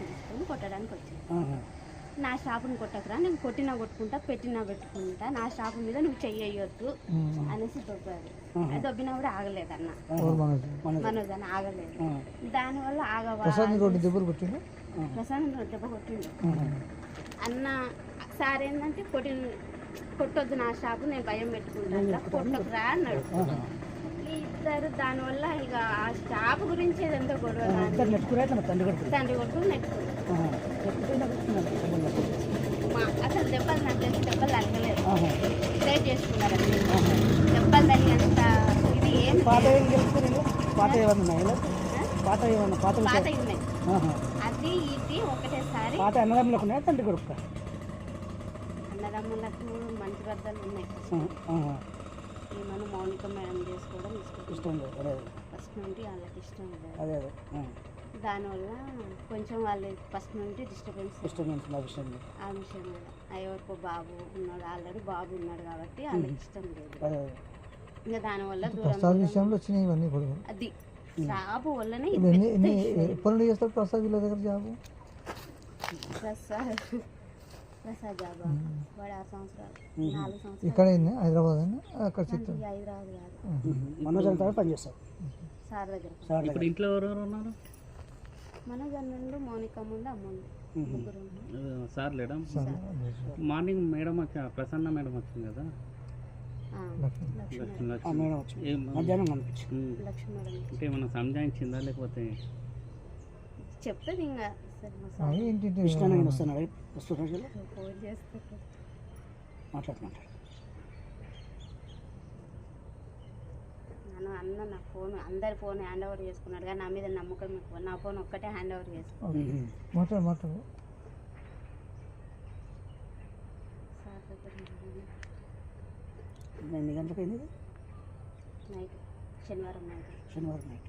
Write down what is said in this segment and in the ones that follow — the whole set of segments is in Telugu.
తీసుకొని కొట్టడానికి వచ్చింది నా షాపుని కొట్టకరా నేను కొట్టినా కొట్టుకుంటా పెట్టినా పెట్టుకుంటా నా షాపు మీద నువ్వు చెయ్యొద్దు అనేసి దొబ్బారు. దొబ్బినా కూడా ఆగలేదన్న. మనోజ్? అన్న ఆగలేదు. దానివల్ల ఆగవాలి ప్రశాంత్ రోడ్డు దెబ్బ కొట్టిండు. అన్న సార్ ఏంటంటే కొట్టిన కొట్టొద్దు నా షాపు నేను భయం పెట్టుకుంటా కొట్టకురా అన్నాడు. ఇద్దరు దానివల్ల ఇక ఆ షాపు గురించి ఏదంతా గొడవ తండ్రి కొడుకు అసలు దెబ్బలు నాకు తెలిసి దెబ్బలు తగ్గలేదు. ట్రై చేసుకున్నారు. దెబ్బలు తగినంత ఇది ఏం పాత పాత ఏమన్నా? పాత ఏమన్నా పాత? ఉన్నాయి. అది ఇది ఒకటేసారి పాత అన్నదమ్ములకు ఉన్నాయా తండ్రి కొడుకు అన్నదమ్ములకు మంచి బద్దలు ఉన్నాయి. ఏమన్నా మౌనిక మేడం చేసుకోవడం ఇష్టం లేదు అదే. ఫస్ట్ నుండి వాళ్ళకి ఇష్టం లేదు. అదే అదే. ఆ. దానివల్ల కొంచెం వాళ్ళు ఫస్ట్ నుండి డిస్టర్బెన్స్ డిస్టర్బెన్స్ మా విషయం లేదు. ఆ విషయం మీద. ఎవరికో బాబు ఉన్నాడు ఆల్రెడీ బాబు ఉన్నాడు కాబట్టి వాళ్ళకి ఇష్టం లేదు. అదే అదే. ఇంకా దానివల్ల దూరం ప్రసాద్ దూరం విషయంలో వచ్చినాయి ఇవన్నీ గొడవలు అది. జాబు వల్లనే ఇది ఇప్పుడు ఎన్ని పెద్ద ఎన్ని issue. ఎప్పటి నుండి చేస్తాడు ప్రసాద్ వీళ్ళ దగ్గర జాబు? ప్రసాద్. వాడు ఆరు సంవత్సరాలు నాలుగు సంవత్సరాలు. ఇక్కడ హైదరాబాద్ అని అక్కడ ఇది హైదరాబాద్ కాదు. మనోజ్ అంతా పనిచేస్తాం సార్ దగ్గర. సార్ ఇప్పుడు ఇంట్లో ఎవరెవరు ఉన్నారు? మనోజ్ నుండి మౌనిక ముందు ముగ్గురు. ఆ, సార్ లేడా? మార్నింగ్ మేడం వచ్చి ప్రసన్న మేడం వచ్చింది కదా? ఆ, లక్ష్మి. లక్ష్మి లక్ష్మి ఆ లక్ష్మి. మేడం వచ్చి ఏం మధ్యాహ్నం కనిపించి ఉమ్. లక్ష్మి మేడం. అంటే ఏమన్నా సంజాయించిందా లేకపోతే? చెప్తుంది ఇంకా కృష్ణానగర్ వస్తున్నాడు వస్తున్నాడు మాట్లాడుతున్నాడు నన్ను అన్న నా ఫోన్ అందరి ఫోన్ హ్యాండ్ ఓవర్ చేసుకున్నాడు కానీ నా మీద నమ్మకం ఎక్కువ. నా ఫోన్ ఒక్కటే హ్యాండ్ ఓవర్ చేసుకున్నాడు ఎన్ని గంటలకు అయింది? నైట్ శనివారం నైట్. శనివారం నైట్.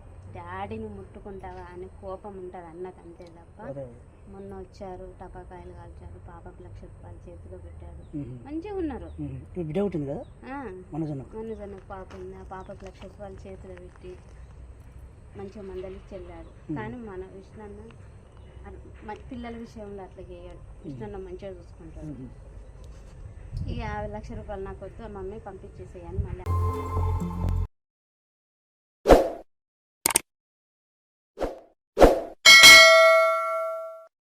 డాడీని ముట్టుకుంటావా అని కోపం ఉంటుంది అన్నకు అంతే తప్ప మొన్న వచ్చారు టపాకాయలు కాల్చారు పాపకు లక్ష రూపాయలు చేతిలో పెట్టారు. మంచిగా ఉన్నారు. బిడ్డ ఉంటుంది కదా? మనోజన్న పాప ఉంది. ఆ పాపకు లక్ష రూపాయలు చేతిలో పెట్టి మంచిగా మందలికి చెల్లాడు కానీ మన విష్ణన్న పిల్లల విషయంలో అట్లా చేయడు. విష్ణన్న మంచిగా చూసుకుంటాడు. ఈ యాభై లక్ష రూపాయలు నాకు వద్దు మమ్మీ పంపించేసేయని మళ్ళీ